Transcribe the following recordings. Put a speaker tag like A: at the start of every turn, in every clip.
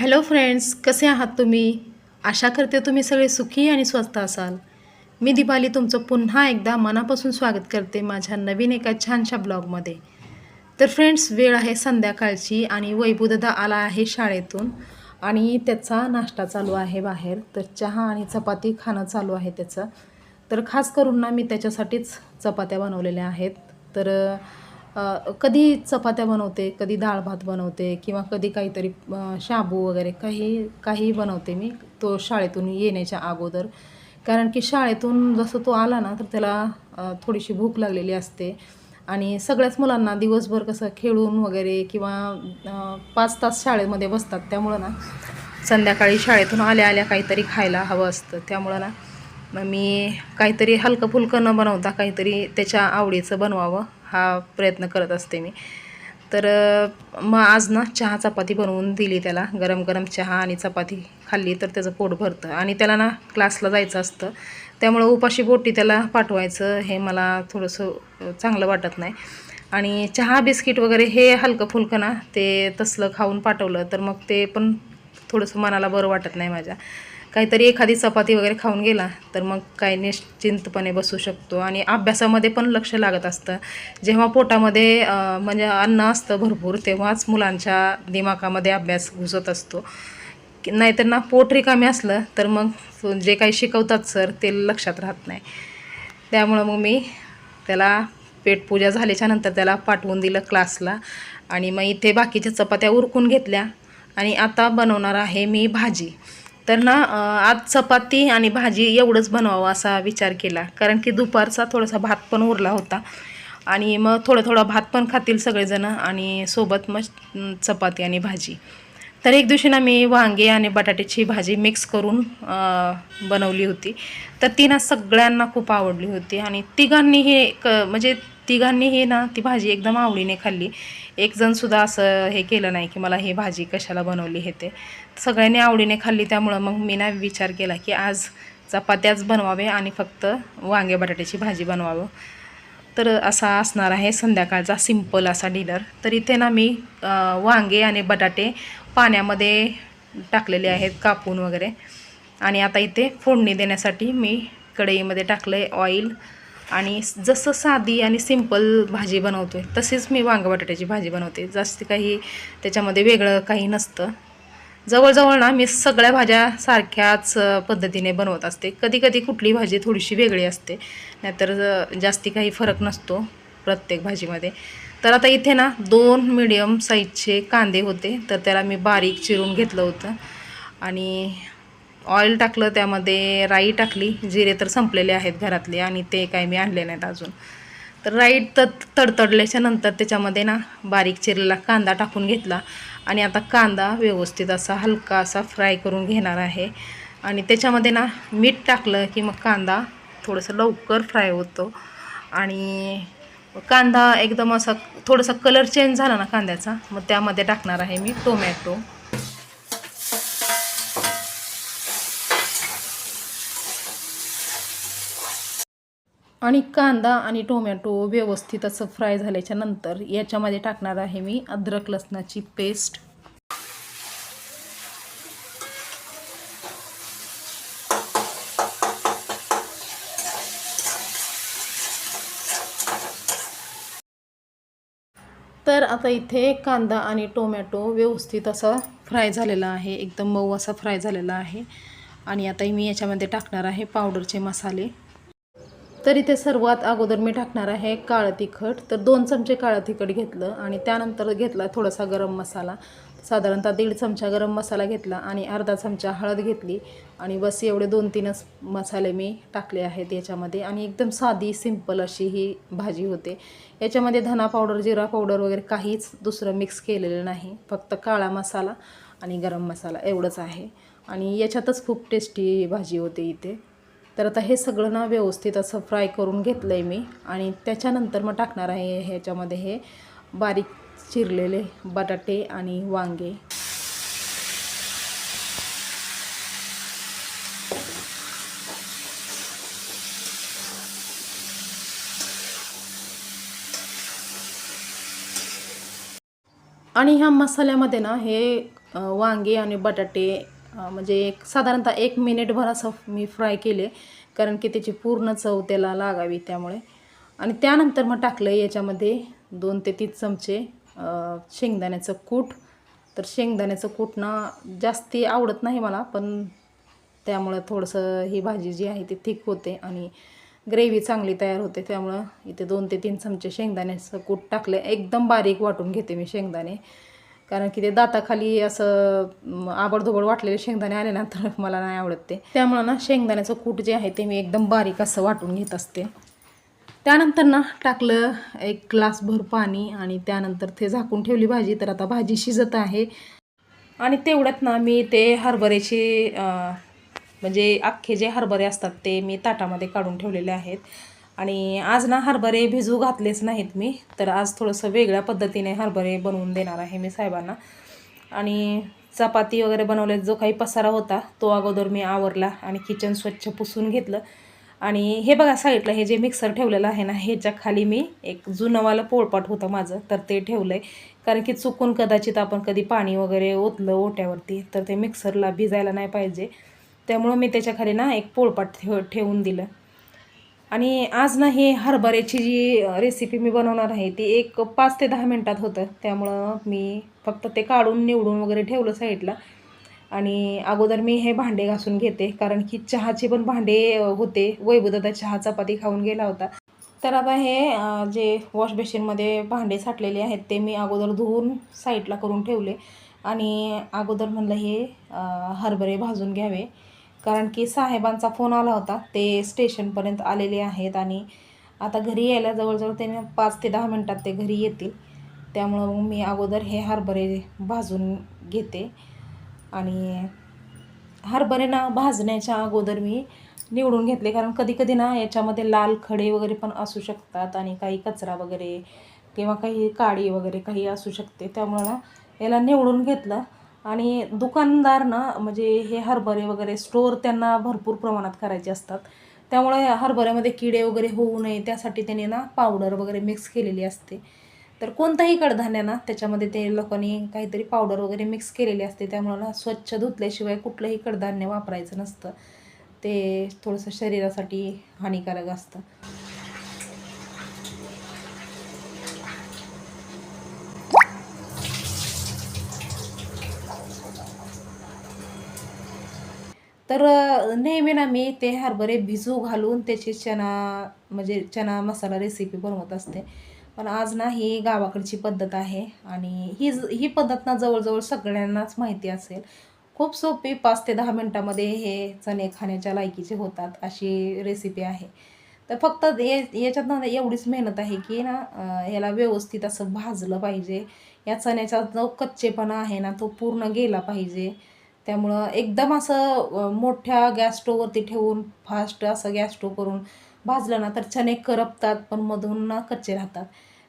A: Hello friends कसे आहात तुम्ही? आशा करते तुम्ही सगळे सुखी आणि स्वस्त असाल. मी दिपाली तुमचं पुन्हा एकदा मनापासून स्वागत करते माझ्या नवीन एका छानशा ब्लॉगमध्ये. तर फ्रेंड्स वेळ आहे संध्याकाळची आणि वैभवदादा आला आहे शाळेतून आणि त्याचा नाश्ता चालू आहे बाहेर. तर चहा आणि चपाती खाणं चालू आहे त्याचं. तर खास करून ना मी त्याच्यासाठीच चपात्या बनवलेल्या आहेत. तर कधी चपात्या बनवते कधी डाळ भात बनवते किंवा कधी काहीतरी शाबू वगैरे काही काही बनवते मी तो शाळेतून येण्याच्या अगोदर. कारण की शाळेतून जसं तो आला ना तर त्याला थोडीशी भूक लागलेली असते. आणि सगळ्याच मुलांना दिवसभर कसं खेळून वगैरे किंवा पाच तास शाळेमध्ये बसतात. त्यामुळं ना संध्याकाळी शाळेतून आल्या आल्या काहीतरी खायला हवं असतं. त्यामुळं ना मग मी काहीतरी हलकं फुलकं न बनवता काहीतरी त्याच्या आवडीचं बनवावं. हा प्रयत्न करत असते मी. तर मग आज ना चहा चपाती बनवून दिली त्याला. गरम गरम चहा आणि चपाती खाल्ली तर त्याचं पोट भरतं. आणि त्याला ना क्लासला जायचं असतं. त्यामुळं उपाशी बोटी त्याला पाठवायचं हे मला थोडंसं चांगलं वाटत नाही. आणि चहा बिस्किट वगैरे हे हलकं फुलकं ना ते तसलं खाऊन पाठवलं तर मग ते पण थोडंसं मनाला बरं वाटत नाही माझ्या. काहीतरी एखादी चपाती वगैरे खाऊन गेला तर मग काय निश्चिंतपणे बसू शकतो. आणि अभ्यासामध्ये पण लक्ष लागत असतं. जेव्हा पोटामध्ये म्हणजे अन्न असतं भरपूर तेव्हाच मुलांच्या दिमागामध्ये अभ्यास घुसत असतो. की नाहीतर ना पोट रिकामी असलं तर मग जे काही शिकवतात सर ते लक्षात राहत नाही. त्यामुळं मग मी त्याला पेटपूजा झाल्याच्यानंतर त्याला पाठवून दिलं क्लासला. आणि मग इथे बाकीच्या चपात्या उरकून घेतल्या. आणि आता बनवणार आहे मी भाजी. तर ना आज चपाती आणि भाजी एवढंच बनवावं असा विचार केला. कारण की दुपारचा थोडासा भात पण उरला होता. आणि मग थोडं थोडं भात पण खातील सगळेजणं आणि सोबत मग चपाती आणि भाजी. तर एक दिवशी ना मी वांगे आणि बटाट्याची भाजी मिक्स करून बनवली होती. तर ती ना सगळ्यांना खूप आवडली होती. आणि तिघांनी हे क म्हणजे तिघांनी हे ना ती भाजी एकदम आवडीने खाल्ली. एकजणसुद्धा सुद्धा असं हे केलं नाही की मला ही भाजी कशाला बनवली हे ते. सगळ्यांनी आवडीने खाल्ली त्यामुळं मग मी ना विचार केला की आज चपात्याच बनवावे आणि फक्त वांगे बटाट्याची भाजी बनवावं. तर असा असणार आहे संध्याकाळचा सिंपल असा डिनर. तर इथे ना मी वांगे आणि बटाटे पाण्यामध्ये टाकलेले आहेत कापून वगैरे. आणि आता इथे फोडणी देण्यासाठी मी कढईमध्ये टाकलं आहे ऑइल आणि जसं साधी आणि सिंपल भाजी बनवतो आहे तशीच मी वांगं बटाट्याची भाजी बनवते. जास्त काही त्याच्यामध्ये वेगळं काही नसतं. जवळजवळ ना मी सगळ्या भाज्या सारख्याच पद्धतीने बनवत असते. कधी कधी कुठली भाजी थोडीशी वेगळी असते नाहीतर जास्ती काही फरक नसतो प्रत्येक भाजीमध्ये. तर आता इथे ना दोन मिडियम साईजचे कांदे होते तर त्याला मी बारीक चिरून घेतलं होतं. आणि ऑइल टाकलं त्यामध्ये राई टाकली जिरे तर संपलेले आहेत घरातले आणि ते काय मी आणले नाहीत अजून. तर राई त तडतडल्याच्या नंतर त्याच्यामध्ये ना बारीक चिरलेला कांदा टाकून घेतला आणि आता कांदा व्यवस्थित असा हलका असा फ्राय करून घेणार आहे. आणि त्याच्यामध्ये ना मीठ टाकलं की मग कांदा थोडंसं लवकर फ्राय होतो. आणि कांदा एकदम असा थोडासा कलर चेंज झाला ना कांद्याचा मग त्यामध्ये टाकणार आहे मी टोमॅटो. आणि कांदा आणि टोमॅटो व्यवस्थित असं फ्राय झाल्याच्यानंतर याच्यामध्ये टाकणार आहे मी अद्रक लसणाची पेस्ट. तर आता इथे कांदा आणि टोमॅटो व्यवस्थित असा फ्राय झालेला आहे एकदम मऊ असा फ्राय झालेला आहे. आणि आता मी याच्यामध्ये टाकणार आहे पावडरचे मसाले. तर इथे सर्वात अगोदर मी टाकणार आहे काळं तिखट. तर दोन चमचे काळं तिखट घेतलं आणि त्यानंतर घेतला थोडासा गरम मसाला. साधारणतः दीड चमचा गरम मसाला घेतला आणि अर्धा चमचा हळद घेतली. आणि बस एवढे दोन तीनच मसाले मी टाकले आहेत याच्यामध्ये. आणि एकदम साधी सिंपल अशी ही भाजी होते. याच्यामध्ये धना पावडर जिरा पावडर वगैरे काहीच दुसरं मिक्स केलेलं नाही. फक्त काळा मसाला आणि गरम मसाला एवढंच आहे. आणि याच्यातच खूप टेस्टी भाजी होते इथे. तर आता हे सगळं ना व्यवस्थित असं फ्राय करून घेतलं आहे मी. आणि त्याच्यानंतर मग टाकणार आहे ह्याच्यामध्ये हे बारीक चिरलेले बटाटे आणि वांगे. आणि ह्या मसाल्यामध्ये ना हे वांगे आणि बटाटे म्हणजे एक साधारणतः एक मिनिटभर असं मी फ्राय केले. कारण की त्याची पूर्ण चव त्याला लागावी त्यामुळे. आणि त्यानंतर मग टाकलं याच्यामध्ये दोन ते तीन चमचे शेंगदाण्याचं कूट. तर शेंगदाण्याचं कूट ना जास्ती आवडत नाही मला पण त्यामुळं थोडंसं ही भाजी जी आहे ती थिक होते आणि ग्रेव्ही चांगली तयार होते. त्यामुळं इथे दोन ते तीन चमचे शेंगदाण्याचं कूट टाकलं एकदम बारीक वाटून घेते मी शेंगदाणे. कारण की ते दाताखाली असं आबडधोबड वाटलेले शेंगदाणे आल्यानंतर तर मला नाही आवडत ते. त्यामुळं ना शेंगदाण्याचं कूट जे आहे ते मी एकदम बारीक असं वाटून घेत असते. त्यानंतर ना टाकलं एक ग्लासभर पाणी आणि त्यानंतर ते झाकून ठेवली भाजी. तर आता भाजी शिजत आहे. आणि तेवढ्यात ना मी ते हरभऱ्याचे म्हणजे अख्खे जे हरभरे असतात ते मी ताटामध्ये काढून ठेवलेले आहेत. आणि आज ना हरभरे भिजू घातलेच नाहीत मी. तर आज थोडंसं वेगळ्या पद्धतीने हरभरे बनवून देणार आहे मी साहेबांना. आणि चपाती वगैरे बनवल्यात जो काही पसारा होता तो अगोदर मी आवरला आणि किचन स्वच्छ पुसून घेतलं. आणि हे बघा साईडला हे जे मिक्सर ठेवलेलं आहे ना ह्याच्या खाली मी एक जुनंवालं पोळपाट होतं माझं तर ते ठेवलं आहे कारण की चुकून कदाचित आपण कधी पाणी वगैरे ओतलं ओट्यावरती तर ते मिक्सरला भिजायला नाही पाहिजे. त्यामुळं मी त्याच्याखाली ना एक पोळपाट ठेव ठेवून दिलं. आणि आज ना हे हरभऱ्याची जी रेसिपी मी बनवणार आहे ती एक पाच ते दहा मिनटात होतं. त्यामुळं मी फक्त ते काढून निवडून वगैरे ठेवलं साईडला. आणि अगोदर मी हे भांडे घासून घेते कारण की चहाचे पण भांडे होते. वैभवदादा चहा चपाती खाऊन गेला होता. तर आता हे जे वॉश बेसिनमध्ये भांडे साठलेले आहेत ते मी अगोदर धुवून साईडला करून ठेवले. आणि अगोदर म्हणलं हे हरभरे भाजून घ्यावे. कारण की साहेबांचा फोन आला होता. ते स्टेशनपर्यंत आलेले आहेत आणि आता घरी यायला जवळजवळ त्यांनी पाच ते दहा मिनटात ते घरी येतील. त्यामुळं मग मी अगोदर हे हरभरे भाजून घेते. आणि हरभरे ना भाजण्याच्या अगोदर मी निवडून घेतले. कारण कधी कधी ना याच्यामध्ये लाल खडे वगैरे पण असू शकतात आणि काही कचरा वगैरे किंवा काही काळी वगैरे काही असू शकते. त्यामुळं ना याला निवडून घेतलं. आणि दुकानदार ना म्हणजे हे हरभरे वगैरे स्टोअर त्यांना भरपूर प्रमाणात करायचे असतात. त्यामुळे हरभऱ्यामध्ये किडे वगैरे होऊ नये त्यासाठी त्यांनी ना पावडर वगैरे मिक्स केलेली असते. तर कोणताही कडधान्य ना त्याच्यामध्ये ते लोकांनी काहीतरी पावडर वगैरे मिक्स केलेली असते. त्यामुळं ना स्वच्छ धुतल्याशिवाय कुठलंही कडधान्य वापरायचं नसतं. ते थोडंसं शरीरासाठी हानिकारक असतं. तर नेहमी ना मी ते हरभरे भिजू घालून त्याची चना म्हणजे चना मसाला रेसिपी बनवत असते. पण आज ना ही गावाकडची पद्धत आहे आणि ही ही पद्धत ना जवळजवळ सगळ्यांनाच माहिती असेल. खूप सोपी पाच ते दहा मिनटामध्ये हे चणे खाण्याच्या लायकीचे होतात अशी रेसिपी आहे. तर फक्त हे याच्यात ना एवढीच मेहनत आहे की ना ह्याला याला व्यवस्थित असं भाजलं पाहिजे. या चण्याचा जो कच्चेपणा आहे ना तो पूर्ण गेला पाहिजे. त्यामुळं एकदम असं मोठ्या गॅस स्टोवरती ठेवून फास्ट असं गॅस स्टोव करून भाजलं ना तर चणे करपतात पण मधून ना कच्चे राहतात.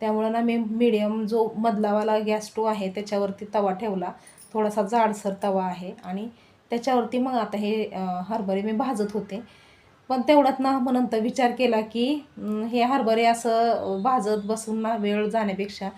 A: त्यामुळं ना मी मीडियम जो मधलावाला गॅस स्टोव आहे त्याच्यावरती तवा ठेवला. थोडासा जाडसर तवा आहे आणि त्याच्यावरती मग आता हे हरभरे मी भाजत होते. पण तेवढ्यात ना मग नंतर विचार केला की हे हरभरे असं भाजत बसून ना वेळ जाण्यापेक्षा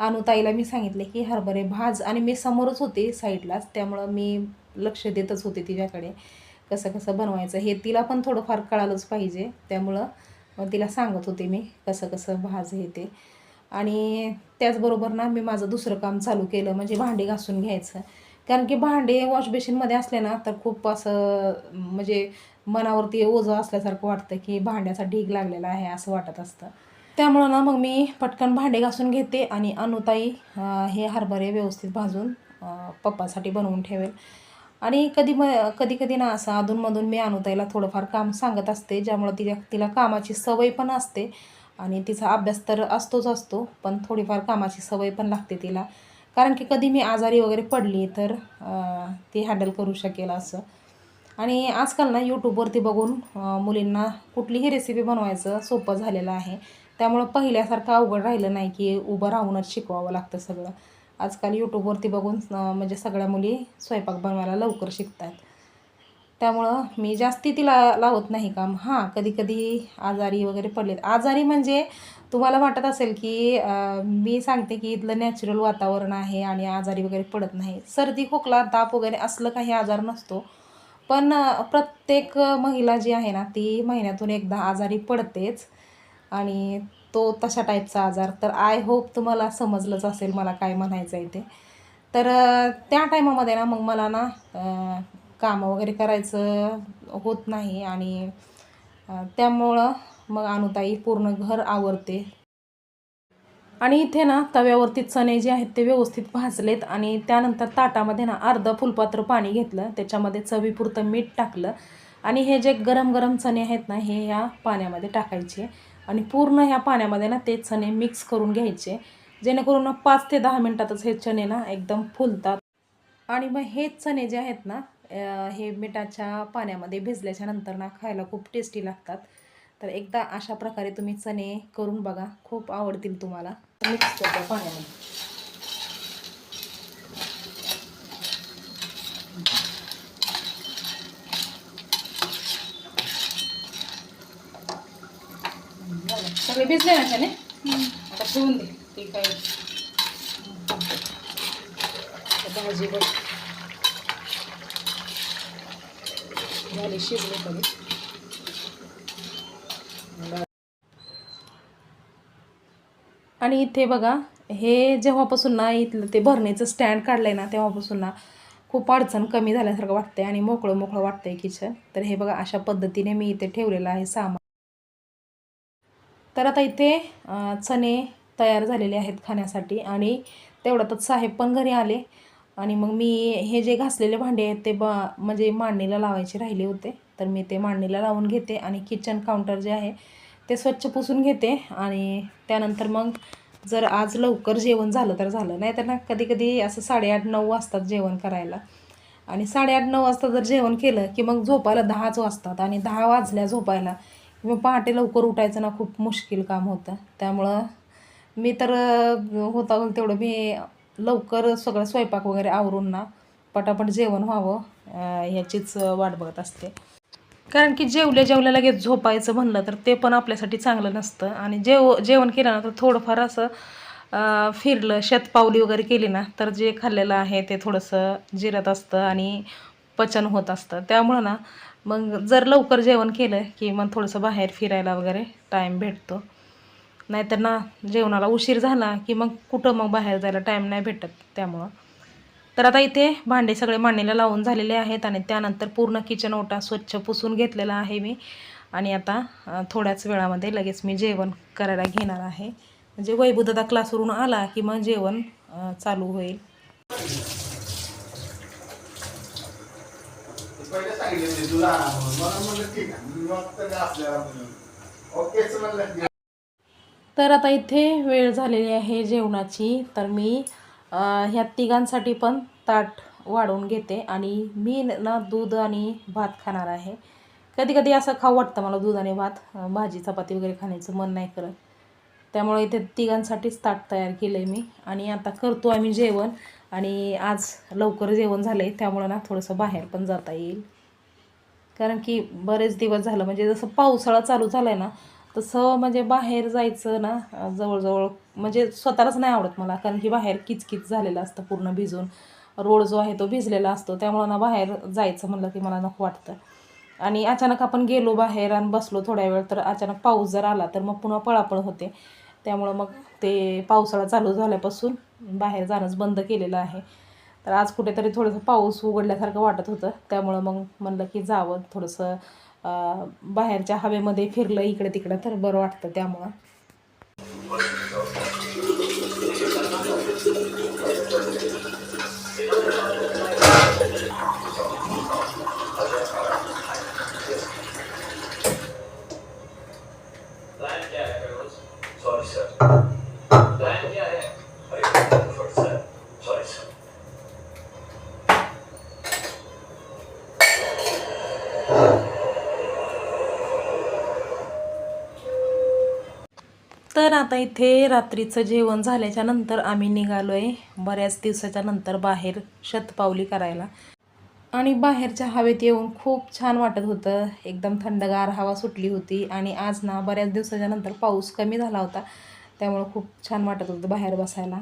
A: अनुताईला मी सांगितले की हरभरे भाज. आणि मी समोरच होते साईडलाच त्यामुळं मी लक्ष देतच होते तिच्याकडे. कसं कसं बनवायचं हे तिला पण थोडंफार कळालंच पाहिजे. त्यामुळं तिला सांगत होते मी कसं कसं भाज हे ते. आणि त्याचबरोबर ना मी माझं दुसरं काम चालू केलं म्हणजे भांडे घासून घ्यायचं. कारण की भांडे वॉश बेसिनमध्ये असले ना तर खूप असं म्हणजे मनावरती ओझं असल्यासारखं वाटतं की भांड्याचा ढीग लागलेला आहे असं वाटत असतं. त्यामुळं ना मग मी पटकन भांडे घासून घेते आणि अनुताई हे हरभरे व्यवस्थित भाजून पप्पासाठी बनवून ठेवेल. आणि कधी म कधी कधी ना असं अधूनमधून मी अनुताईला थोडंफार काम सांगत असते ज्यामुळं तिच्या तिला कामाची सवय पण असते आणि तिचा अभ्यास तर असतोच असतो पण थोडीफार कामाची सवय पण लागते तिला. कारण की कधी मी आजारी वगैरे पडली तर ती हँडल करू शकेल असं. आणि आजकाल ना यूट्यूबवरती बघून मुलींना कुठलीही रेसिपी बनवायचं सोपं झालेलं आहे. त्यामुळं पहिल्यासारखं अवघड राहिलं नाही की उभं राहूनच शिकवावं लागतं सगळं. आजकाल यूट्यूबवरती बघून म्हणजे सगळ्या मुली स्वयंपाक बनवायला लवकर शिकतात त्यामुळं मी जास्ती तिला लावत नाही काम. हां कधी कधी आजारी वगैरे पडलेत. आजारी म्हणजे तुम्हाला वाटत असेल की मी सांगते की इथलं नॅचरल वातावरण आहे आणि आजारी वगैरे पडत नाही. सर्दी खोकला ताप वगैरे असलं काही आजार नसतो. पण प्रत्येक महिला जी आहे ना ती महिन्यातून एकदा आजारी पडतेच. आणि तो तशा टाईपचा आजार. तर आय होप तुम्हाला समजलंच असेल मला काय म्हणायचं आहे ते. तर त्या टायमामध्ये ना मग मला ना कामं वगैरे करायचं होत नाही आणि त्यामुळं मग अनुताई पूर्ण घर आवरते. आणि इथे ना तव्यावरती चणे जे आहेत ते व्यवस्थित भाजलेत आणि त्यानंतर ताटामध्ये ना अर्धं फुलपात्र पाणी घेतलं. त्याच्यामध्ये चवीपुरतं मीठ टाकलं. आणि हे जे गरम गरम चणे आहेत ना हे ह्या पाण्यामध्ये टाकायचे. आणि पूर्ण ह्या पाण्यामध्ये ना ते चणे मिक्स करून घ्यायचे. जेणेकरून ना पाच ते दहा मिनटातच हे चणे ना एकदम फुलतात. आणि मग हे चणे जे आहेत ना हे मिठाच्या पाण्यामध्ये भिजल्याच्या नंतर ना खायला खूप टेस्टी लागतात. तर एकदा अशा प्रकारे तुम्ही चणे करून बघा. खूप आवडतील तुम्हाला. मिक्स करता पाण्यामध्ये. सगळे भिजले ना चणे आता ठेवून दे ते काय? भाजी बघ. झाली शिजले आणि इथे बघा हे जेव्हापासून ना इथलं ते भरणीचं स्टँड काढलंय ना तेव्हापासून ना खूप अडचण कमी झाल्यासारखं वाटतंय आणि मोकळं मोकळं वाटतंय किचन तर हे बघा अशा पद्धतीने मी इथे ठेवलेलं आहे सामान. तर आता इथे चणे तयार झालेले आहेत खाण्यासाठी आणि तेवढ्यातच साहेब पण घरी आले. आणि मग मी हे जे घासलेले भांडे आहेत ते बा म्हणजे मांडणीला लावायचे राहिले होते. तर मी ते मांडणीला लावून घेते आणि किचन काउंटर जे आहे ते स्वच्छ पुसून घेते. आणि त्यानंतर मग जर आज लवकर जेवण झालं तर झालं. नाही तर ना कधी कधी असं साडेआठ नऊ वाजतात जेवण करायला. आणि साडेआठ नऊ वाजता जर जेवण केलं की मग झोपायला दहाच वाजतात आणि दहा वाजल्या झोपायला. मग पहाटे लवकर उठायचं ना खूप मुश्किल काम होतं. त्यामुळं मी तर होता होईल तेवढं मी लवकर सगळं स्वयंपाक वगैरे आवरून ना पटापट जेवण व्हावं ह्याचीच वाट बघत असते. कारण की जेवल्या जेवल्या लगेच झोपायचं म्हणलं तर ते पण आपल्यासाठी चांगलं नसतं. आणि जेव जेवण केलं ना तर थोडंफार असं फिरलं शतपावली वगैरे केली ना तर जे खाल्लेलं आहे ते थोडंसं जिरत असतं आणि पचन होत असतं. त्यामुळं ना मग जर लवकर जेवण केलं की मग थोडंसं बाहेर फिरायला वगैरे टाईम भेटतो. नाहीतर ना जेवणाला उशीर झाला की मग कुठं मग बाहेर जायला टाईम नाही भेटत त्यामुळं. तर आता इथे भांडे सगळे मांडणीला लावून झालेले आहेत आणि त्यानंतर पूर्ण किचन ओटा स्वच्छ पुसून घेतलेला आहे मी. आणि आता थोड्याच वेळामध्ये लगेच मी जेवण करायला घेणार आहे. म्हणजे वैभुदादा क्लासवरून आला की मग जेवण चालू होईल.
B: पहिले सांगितले ते तुला मला म्हणलं ठीक आहे. मग आपल्याला ओकेच म्हणलं
A: तर आता इथे वेळ झालेली आहे जेवणाची. तर मी ह्या तिघांसाठी पण ताट वाढवून घेते आणि मी ना दूध आणि भात खाणार आहे. कधी कधी असं खाऊ वाटतं मला दूध आणि भात. भाजी चपाती वगैरे खाण्याचं मन नाही करत. त्यामुळे इथे तिघांसाठीच ताट तयार केलं आहे मी. आणि आता करतो आम्ही जेवण. आणि आज लवकर जेवण झालं आहे त्यामुळं ना थोडंसं बाहेर पण जाता येईल. कारण की बरेच दिवस झालं म्हणजे जसं पावसाळा चालू झाला आहे ना तसं म्हणजे बाहेर जायचं ना जवळजवळ म्हणजे स्वतःलाच नाही आवडत मला कारण की बाहेर किचकिच झालेलं असतं पूर्ण भिजून. रोड जो आहे तो भिजलेला असतो त्यामुळं ना बाहेर जायचं म्हणलं की मला नको वाटतं. आणि अचानक आपण गेलो बाहेर आणि बसलो थोड्या वेळ तर अचानक पाऊस जर आला तर मग पुन्हा पळापळ होते. त्यामुळं मग ते पावसाळा चालू झाल्यापासून बाहेर जाणंच बंद केलेलं आहे. तर आज कुठेतरी थोडंसं पाऊस उघडल्यासारखं वाटत होतं. त्यामुळं मग म्हणलं की जावं थोडंसं बाहेरच्या हवेमध्ये फिरलं इकडे तिकडं तर बरं वाटतं त्यामुळं
C: प्लान क्या है फिरोज सॉरी सर प्लान क्या है फॉर सर सॉरी सर
A: तर आता इथे रात्रीचं जेवण झाल्याच्यानंतर आम्ही निघालो आहे बऱ्याच दिवसाच्या नंतर बाहेर शतपावली करायला. आणि बाहेरच्या हवेत येऊन खूप छान वाटत होतं. एकदम थंडगार हवा सुटली होती आणि आज ना बऱ्याच दिवसाच्या नंतर पाऊस कमी झाला होता. त्यामुळं खूप छान वाटत होतं बाहेर बसायला.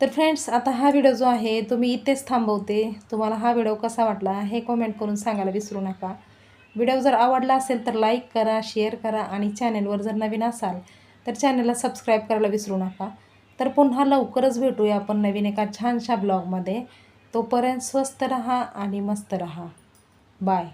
A: तर फ्रेंड्स आता हा व्हिडिओ जो आहे तो मी इथेच थांबवते. तुम्हाला हा व्हिडिओ कसा वाटला हे कमेंट करून सांगायला विसरू नका. व्हिडिओ जर आवडला असेल तर लाईक करा शेअर करा आणि चॅनेलवर जर नवीन असाल तर चॅनलला सबस्क्राईब करायला विसरू नका. तर पुन्हा लवकरच भेटूया आपण नवीन एका छानशा ब्लॉगमध्ये. तोपर्यंत स्वस्त रहा आणि मस्त रहा. बाय